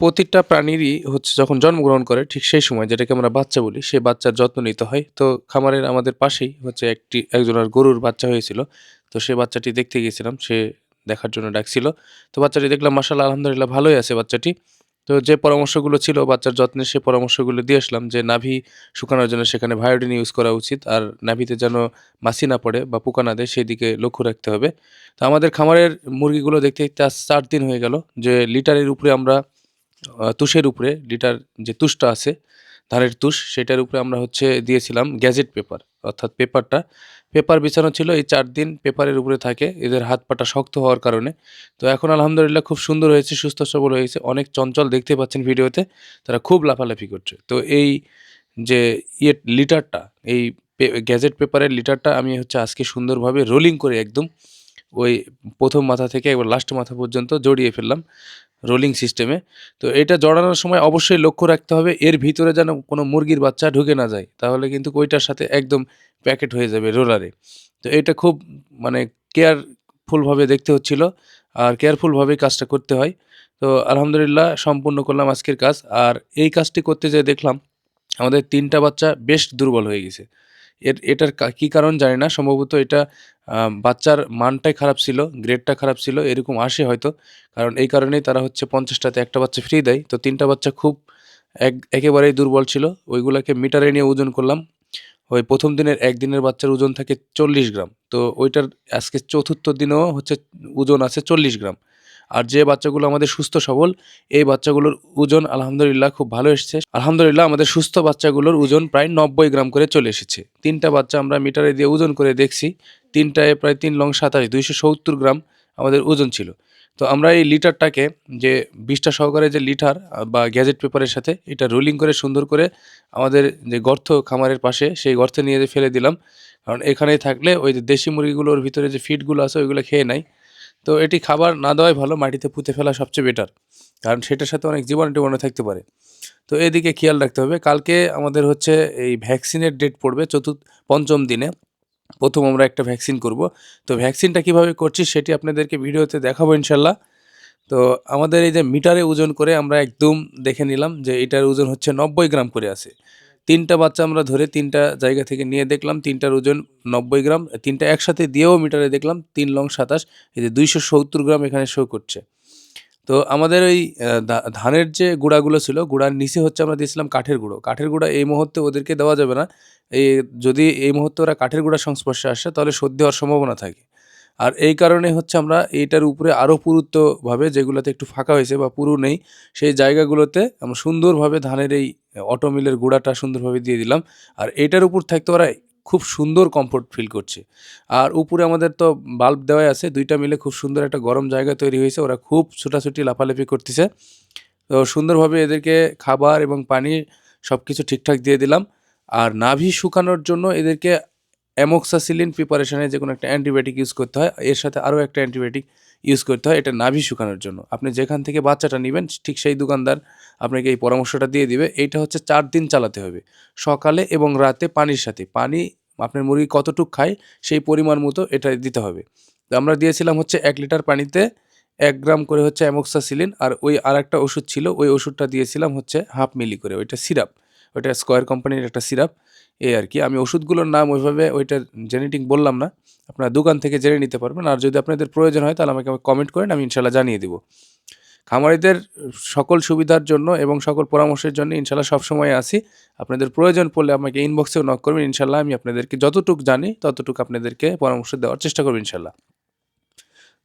প্রতিটা প্রাণীরই হচ্ছে যখন জন্মগ্রহণ করে, ঠিক সেই সময় যেটাকে আমরা বাচ্চা বলি সেই বাচ্চার যত্ন নিতে হয়। তো খামারের আমাদের পাশেই হচ্ছে একটি, একজনের গরুর বাচ্চা হয়েছিল। তো সে বাচ্চাটি দেখতে গিয়েছিলাম, সে দেখার জন্য ডাকছিল। তো বাচ্চাটি দেখলাম মাসাল্লাহ আলহামদুলিল্লাহ ভালোই আছে বাচ্চাটি। তো যে পরামর্শগুলো ছিল বাচ্চার যত্নে, সে পরামর্শগুলো দিয়ে আসলাম যে নাভি শুকানোর জন্য সেখানে ভায়োডিন ইউজ করা উচিত আর নাভিতে যেন মাছি না পড়ে বা পোকা না দেয় সেই দিকে লক্ষ্য রাখতে হবে। তো আমাদের খামারের মুরগিগুলো দেখতে দেখতে আজ চার দিন হয়ে গেল যে লিটারের উপরে আমরা তুষের উপরে লিটার যে তুষটা আছে ধানের তুষ, সেটার উপরে আমরা হচ্ছে দিয়েছিলাম গ্যাজেট পেপার। অর্থাৎ পেপারটা, পেপার বিছানো ছিল, এই চার দিন পেপারের উপরে থাকে, এদের হাত পাটা শক্ত হওয়ার কারণে। তো এখন আলহামদুলিল্লাহ খুব সুন্দর হয়েছে, সুস্থ সবল হয়েছে, অনেক চঞ্চল দেখতে পাচ্ছেন ভিডিওতে, তারা খুব লাফালাফি করছে। তো এই যে ইয়ে লিটারটা, এই গ্যাজেট পেপারের লিটারটা আমি হচ্ছে আজকে সুন্দরভাবে রোলিং করে একদম ওই প্রথম মাথা থেকে, একবার লাস্ট মাথা পর্যন্ত জড়িয়ে ফেললাম। রোলিং সিস্টেমে। তো এটা জড়ানোর সময় অবশ্যই লক্ষ্য রাখতে হবে, এর ভিতরে যেন কোনো মুরগির বাচ্চা ঢুকে না যায়, তাহলে কিন্তু ওইটার সাথে একদম প্যাকেট হয়ে যাবে রোলারে। তো এটা খুব মানে কেয়ারফুলভাবে দেখতে হচ্ছিল, আর কেয়ারফুলভাবেই কাজটা করতে হয়। তো আলহামদুলিল্লাহ সম্পূর্ণ করলাম আজকের কাজ, আর এই কাজটি করতে যেয়ে দেখলাম, আমাদের তিনটা বাচ্চা বেশ দুর্বল হয়ে গেছে। এর, এটার কা- কারণ জানি না। সম্ভবত এটা বাচ্চার মানটাই খারাপ ছিল, গ্রেডটা খারাপ ছিল, এরকম আসে হয়তো। কারণ এই কারণেই তারা হচ্ছে পঞ্চাশটাতে একটা বাচ্চা ফ্রি দেয়। তো তিনটা বাচ্চা খুব এক, একেবারেই দুর্বল ছিল। ওইগুলোকে মিটারে নিয়ে ওজন করলাম। ওই প্রথম দিনের একদিনের বাচ্চার ওজন থাকে চল্লিশ গ্রাম। তো ওইটার আজকে চতুর্থ দিনেও হচ্ছে ওজন আছে চল্লিশ গ্রাম। আর যে বাচ্চাগুলো আমাদের সুস্থ, সবল, এই বাচ্চাগুলোর ওজন আলহামদুলিল্লাহ খুব ভালো এসেছে। আলহামদুলিল্লাহ আমাদের সুস্থ বাচ্চাগুলোর ওজন প্রায় নব্বই গ্রাম করে চলে এসেছে। তিনটা বাচ্চা আমরা মিটারে দিয়ে ওজন করে দেখছি, তিনটায় প্রায় তিন লং সাতাশ, দুইশো সত্তর গ্রাম আমাদের ওজন ছিল। তো আমরা এই লিটারটাকে যে বিশটা সহকারে যে লিটার বা গ্যাজেট পেপারের সাথে এটা রোলিং করে সুন্দর করে আমাদের যে গর্ত খামারের পাশে সেই গর্তে নিয়ে ফেলে দিলাম। কারণ এখানেই থাকলে ওই যে দেশি মুরগিগুলোর ভিতরে যে ফিডগুলো আছে ওইগুলো খেয়ে নেয়। তো এটি খাবার না দেওয়াই ভালো, মাটিতে পুঁতে ফেলা সবচেয়ে বেটার কারণ সেটার সাথে অনেক জীবাণু টিবাণু থাকতে পারে। তো এদিকে খেয়াল রাখতে হবে, কালকে আমাদের হচ্ছে এই ভ্যাকসিনের ডেট পড়বে চতুর্থ, পঞ্চম দিনে। প্রথম আমরা একটা ভ্যাকসিন করব। তো ভ্যাকসিনটা কীভাবে করছি সেটি আপনাদেরকে ভিডিওতে দেখাবো ইনশাল্লাহ তো আমাদের এই যে মিটারে ওজন করে আমরা একদম দেখে নিলাম যে এটার ওজন হচ্ছে নব্বই গ্রাম করে আছে। তিনটা বাচ্চা আমরা ধরে তিনটা জায়গা থেকে নিয়ে দেখলাম, তিনটার ওজন নব্বই গ্রাম, তিনটা একসাথে দিয়েও মিটারে দেখলাম, তিন লং সাতাশ, এই যে দুইশো সত্তর গ্রাম এখানে শো করছে। তো আমাদের ওই ধানের যে গুঁড়াগুলো ছিল, গুঁড়ার নিচে হচ্ছে আমরা দিয়েছিলাম কাঠের গুঁড়ো। কাঠের গুঁড়া এই মুহূর্তে ওদেরকে দেওয়া যাবে না। এই, যদি এই মুহূর্তে ওরা কাঠের গুঁড়ার সংস্পর্শে আসে, তাহলে সর্দি হওয়ার সম্ভাবনা থাকে। আর এই কারণে হচ্ছে আমরা এইটার উপরে আরও পুরুত্বভাবে যেগুলোতে একটু ফাঁকা হয়েছে বা পুরু নেই, সেই জায়গাগুলোতে আমরা সুন্দরভাবে ধানের এই অটো মিলের গুঁড়াটা সুন্দরভাবে দিয়ে দিলাম। আর এইটার উপর থাকতে ওরা খুব সুন্দর কমফোর্ট ফিল করছে। আর উপরে আমাদের তো বাল্ব দেওয়াই আছে, দুইটা মিলে খুব সুন্দর একটা গরম জায়গা তৈরি হয়েছে, ওরা খুব ছোটাছুটি লাফালাফি করতেছে। তো সুন্দরভাবে এদেরকে খাবার এবং পানি সব কিছু ঠিকঠাক দিয়ে দিলাম। আর নাভি শুকানোর জন্য এদেরকে অ্যামোক্সাসিলিন প্রিপারেশনে যে কোনো একটা অ্যান্টিবায়োটিক ইউজ করতে হয়, এর সাথে আরও একটা অ্যান্টিবায়োটিক ইউজ করতে হয়, এটা নাভি শুকানোর জন্য। আপনি যেখান থেকে বাচ্চাটা নেবেন, ঠিক সেই দোকানদার আপনাকে এই পরামর্শটা দিয়ে দিবে, এইটা হচ্ছে চার দিন চালাতে হবে। সকালে এবং রাতে পানির সাথে, পানি আপনার মুরগি কতটুক খায় সেই পরিমাণ মতো এটা দিতে হবে। তো আমরা দিয়েছিলাম হচ্ছে এক লিটার পানিতে এক গ্রাম করে হচ্ছে অ্যামোক্সাসিলিন আর ওই আর একটা ওষুধ ছিল, ওই ওষুধটা দিয়েছিলাম হচ্ছে হাফ মিলি করে, ওইটা সিরাপ। ওইটা স্কোয়ার কোম্পানির একটা সিরাপ, এই আর কি। আমি ওষুধগুলোর নাম ওইভাবে ওইটা জেনেটিক বললাম না, আপনারা দোকান থেকে জেনে নিতে পারবেন। আর যদি আপনাদের প্রয়োজন হয়, তাহলে আমাকে কমেন্ট করেন, আমি ইনশাল্লাহ জানিয়ে দিব। খামারিদের সকল সুবিধার জন্য এবং সকল পরামর্শের জন্য ইনশাল্লাহ সবসময় আসি আপনাদের প্রয়োজন পড়লে আমাকে ইনবক্সেও নক করবেন। ইনশাল্লাহ আমি আপনাদেরকে যতটুকু জানি, ততটুকু আপনাদেরকে পরামর্শ দেওয়ার চেষ্টা করব ইনশাল্লাহ।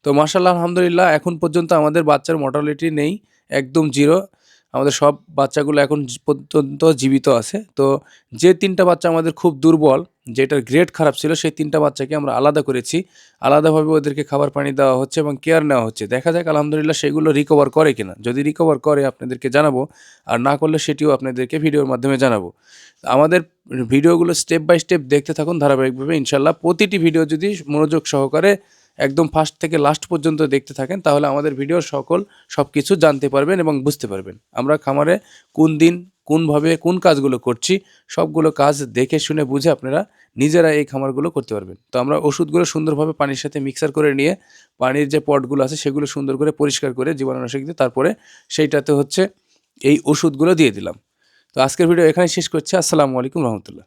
তো মার্শাল্লাহ আলহামদুলিল্লাহ, এখন পর্যন্ত আমাদের বাচ্চার মর্টালিটি নেই, একদম জিরো আমাদের সব বাচ্চাগুলো এখন পর্যন্ত জীবিত আছে। তো যে তিনটা বাচ্চা আমাদের খুব দুর্বল, যেটার গ্রেড খারাপ ছিল, সেই তিনটা বাচ্চাকে আমরা আলাদা করেছি। আলাদাভাবে ওদেরকে খাবার পানি দেওয়া হচ্ছে এবং কেয়ার নেওয়া হচ্ছে। দেখা যাক, আলহামদুলিল্লাহ সেগুলো রিকভার করে কিনা। যদি রিকভার করে, আপনাদেরকে জানাব। আর না করলে সেটিও আপনাদেরকে ভিডিওর মাধ্যমে জানাব। আমাদের ভিডিওগুলো স্টেপ বাই স্টেপ দেখতে থাকুন। ধারাবাহিকভাবে ইনশাল্লাহ প্রতিটি ভিডিও যদি মনোযোগ সহকারে একদম ফার্স্ট থেকে লাস্ট পর্যন্ত দেখতে থাকেন, তাহলে আমাদের ভিডিওর সকল সব কিছু জানতে পারবেন এবং বুঝতে পারবেন। আমরা খামারে কোন দিন, কোনভাবে, কোন কাজগুলো করছি, সবগুলো কাজ দেখে শুনে বুঝে আপনারা নিজেরা এই খামারগুলো করতে পারবেন। তো আমরা ওষুধগুলো সুন্দরভাবে পানির সাথে মিক্সার করে নিয়ে, পানির যে পটগুলো আছে সেগুলো সুন্দর করে পরিষ্কার করে জীবাণুনাশক দিয়ে তারপরে সেইটাতে হচ্ছে এই ওষুধগুলো দিয়ে দিলাম। তো আজকের ভিডিও এখানে শেষ করছি। আসসালামু আলাইকুম রহমতুল্লাহ।